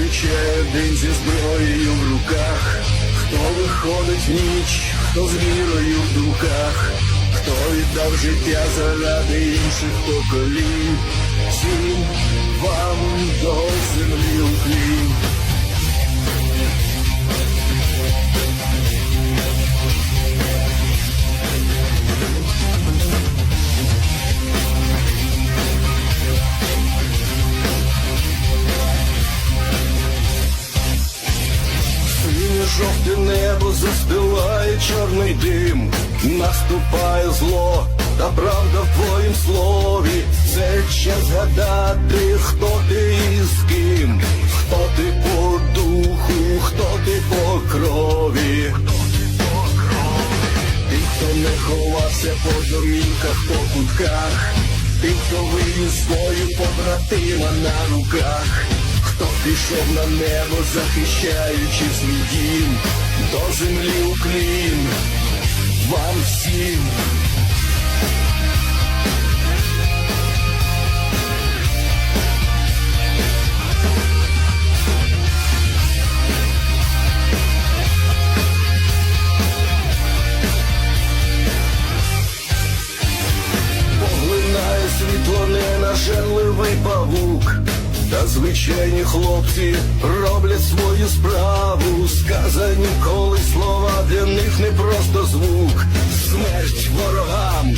зустрічає день зі зброєю в руках, хто виходить в ніч, хто з вірою в думках, хто віддав життя заради інших поколінь, всім вам до землі уклін. Жовте небо застилає чорний дим, наступає зло, та правда в твоїм слові. Це час згадати, хто ти і з ким, хто ти по духу, хто ти по крові. Ти, хто не ховався по домівках, по кутках, ти, хто виніс свою побратима на руках, хто пішов на небо, захищаючи свій дім, до землі уклін, вам всім. Світло ненажерливий павук, та звичайні хлопці роблять свою справу. Сказані коли слова для них не просто звук, смерть ворогам.